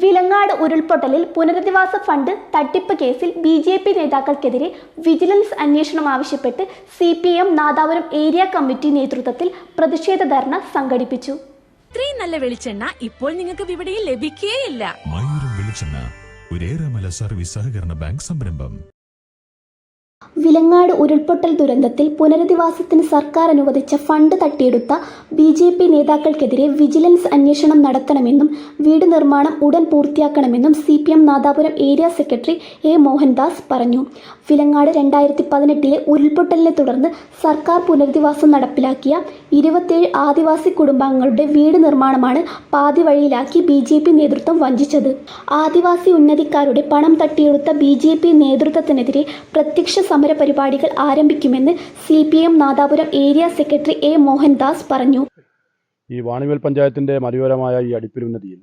വിലങ്ങാട് ഉരുൾപൊട്ടലിൽ പുനരധിവാസ ഫണ്ട് തട്ടിപ്പ് കേസിൽ ബി ജെ പി നേതാക്കൾക്കെതിരെ വിജിലൻസ് അന്വേഷണം ആവശ്യപ്പെട്ട് C P M Nadapuram area committee നേതൃത്വത്തിൽ പ്രതിഷേധ ധർണ സംഘടിപ്പിച്ചു. ഇത്രയും നല്ല വെളിച്ചെണ്ണ ഇപ്പോൾ നിങ്ങൾക്ക് വിപണിയിൽ ലഭിക്കുകയില്ല മയൂരം വെളിച്ചെണ്ണ ഒരേറെമല സർവീസ് സഹകരണ ബാങ്ക് സംരംഭം. വിലങ്ങാട് ഉരുൾപൊട്ടൽ ദുരന്തത്തിൽ പുനരധിവാസത്തിന് സർക്കാർ അനുവദിച്ച ഫണ്ട് തട്ടിയെടുത്ത ബി ജെ പി നേതാക്കൾക്കെതിരെ വിജിലൻസ് അന്വേഷണം നടത്തണമെന്നും വീട് നിർമ്മാണം ഉടൻ പൂർത്തിയാക്കണമെന്നും C P M Nadapuram area secretary A Mohandas പറഞ്ഞു. വിലങ്ങാട് രണ്ടായിരത്തി പതിനെട്ടിലെ ഉരുൾപൊട്ടലിനെ തുടർന്ന് സർക്കാർ പുനരധിവാസം നടപ്പിലാക്കിയ ഇരുപത്തേഴ് ആദിവാസി കുടുംബാംഗങ്ങളുടെ വീട് നിർമ്മാണമാണ് പാതി വഴിയിലാക്കി ബി ജെ പി നേതൃത്വം വഞ്ചിച്ചത്. ആദിവാസി ഉന്നതിക്കാരുടെ പണം തട്ടിയെടുത്ത ബി ജെ പി നേതൃത്വത്തിനെതിരെ പ്രത്യക്ഷ സമര പരിപാടികൾ ആരംഭിക്കുമെന്ന് C P M Nadapuram area secretary A Mohandas പറഞ്ഞു. ഈ വാണിവൽ പഞ്ചായത്തിന്റെ മലയോരമായ ഈ അടിപ്പിലുന്നതിയിൽ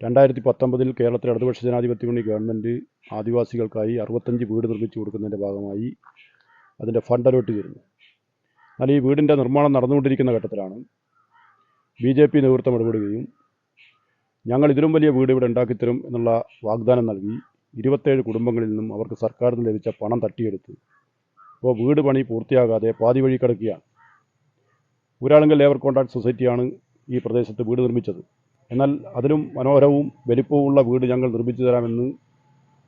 രണ്ടായിരത്തി പത്തൊമ്പതിൽ കേരളത്തിലെ ഇടതുപക്ഷ ജനാധിപത്യ മുന്നണി ഗവൺമെന്റ് ആദിവാസികൾക്കായി അറുപത്തഞ്ച് വീട് നിർമ്മിച്ചു കൊടുക്കുന്നതിന്റെ ഭാഗമായി അതിന്റെ ഫണ്ട് അലോട്ട് ചെയ്തിരുന്നു. എന്നാൽ ഈ വീടിന്റെ നിർമ്മാണം നടന്നുകൊണ്ടിരിക്കുന്ന ഘട്ടത്തിലാണ് ബി ജെ പി നേതൃത്വം ഇടപെടുകയും ഞങ്ങൾ ഇതിലും വലിയ വീട് ഇവിടെ ഉണ്ടാക്കിത്തരും എന്നുള്ള വാഗ്ദാനം നൽകി ഇരുപത്തേഴ് കുടുംബങ്ങളിൽ നിന്നും അവർക്ക് സർക്കാരിൽ നിന്ന് ലഭിച്ച പണം തട്ടിയെടുത്തു. അപ്പോൾ വീട് പണി പൂർത്തിയാകാതെ പാതി വഴി കിടക്കുകയാണ്. ഊരാളുങ്കൽ ലേബർ കോൺട്രാക്ട് സൊസൈറ്റിയാണ് ഈ പ്രദേശത്ത് വീട് നിർമ്മിച്ചത്. എന്നാൽ അതിലും മനോഹരവും വലിപ്പവുമുള്ള വീട് ഞങ്ങൾ നിർമ്മിച്ചു തരാമെന്ന്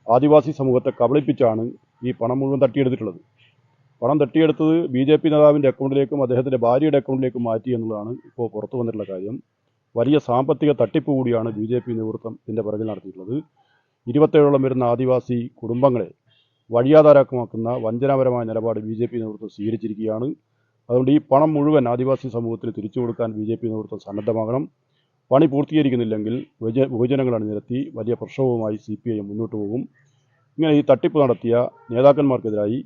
ആദിവാസി സമൂഹത്തെ കബളിപ്പിച്ചാണ് ഈ പണം മുഴുവൻ തട്ടിയെടുത്തിട്ടുള്ളത്. പണം തട്ടിയെടുത്തത് ബി ജെ പി നേതാവിന്റെ അക്കൗണ്ടിലേക്കും അദ്ദേഹത്തിന്റെ ഭാര്യയുടെ അക്കൗണ്ടിലേക്കും മാറ്റി എന്നുള്ളതാണ് ഇപ്പോൾ പുറത്തു വന്നിട്ടുള്ള കാര്യം. വലിയ സാമ്പത്തിക തട്ടിപ്പ് കൂടിയാണ് ബി ജെ പി നേതൃത്വം ഇതിന്റെ പുറകിൽ നടത്തിയിട്ടുള്ളത്. ഇരുപത്തേഴോളം വരുന്ന ആദിവാസി കുടുംബങ്ങളെ വഴിയാധാരമാക്കുന്ന വഞ്ചനാപരമായ നിലപാട് ബി ജെ പി നേതൃത്വം സ്വീകരിച്ചിരിക്കുകയാണ്. അതുകൊണ്ട് ഈ പണം മുഴുവൻ ആദിവാസി സമൂഹത്തിന് തിരിച്ചു കൊടുക്കാൻ ബി ജെ പി നേതൃത്വം സന്നദ്ധമാകണം. പണി പൂർത്തീകരിക്കുന്നില്ലെങ്കിൽ ബഹുജനങ്ങൾ അണിനിരത്തി വലിയ പ്രക്ഷോഭവുമായി സി പി ഐ മുന്നോട്ട് പോകും. ഇങ്ങനെ ഈ തട്ടിപ്പ് നടത്തിയ നേതാക്കന്മാർക്കെതിരായി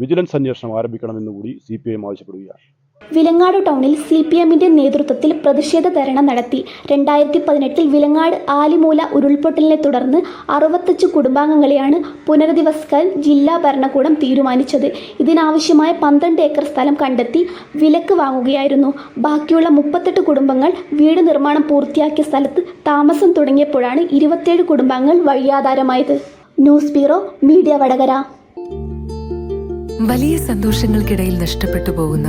വിജിലൻസ് അന്വേഷണം ആരംഭിക്കണമെന്ന് കൂടി സി പി ഐ ആവശ്യപ്പെടുകയാണ്. വിലങ്ങാട് ടൗണിൽ സി പി എമ്മിന്റെ നേതൃത്വത്തിൽ പ്രതിഷേധ ധർണ നടത്തി. രണ്ടായിരത്തി പതിനെട്ടിൽ വിലങ്ങാട് ആലിമൂല ഉരുൾപൊട്ടലിനെ തുടർന്ന് അറുപത്തഞ്ച് കുടുംബാംഗങ്ങളെയാണ് പുനരധിവസിക്കാൻ ജില്ലാ ഭരണകൂടം തീരുമാനിച്ചത്. ഇതിനാവശ്യമായ പന്ത്രണ്ട് ഏക്കർ സ്ഥലം കണ്ടെത്തി വിലക്ക് വാങ്ങുകയായിരുന്നു. ബാക്കിയുള്ള മുപ്പത്തെട്ട് കുടുംബങ്ങൾ വീട് നിർമ്മാണം പൂർത്തിയാക്കിയ സ്ഥലത്ത് താമസം തുടങ്ങിയപ്പോഴാണ് ഇരുപത്തേഴ് കുടുംബാംഗങ്ങൾ വഴിയാധാരമായത്. News bureau media Vadakara. വലിയ സന്തോഷങ്ങൾക്കിടയിൽ നഷ്ടപ്പെട്ടു പോകുന്ന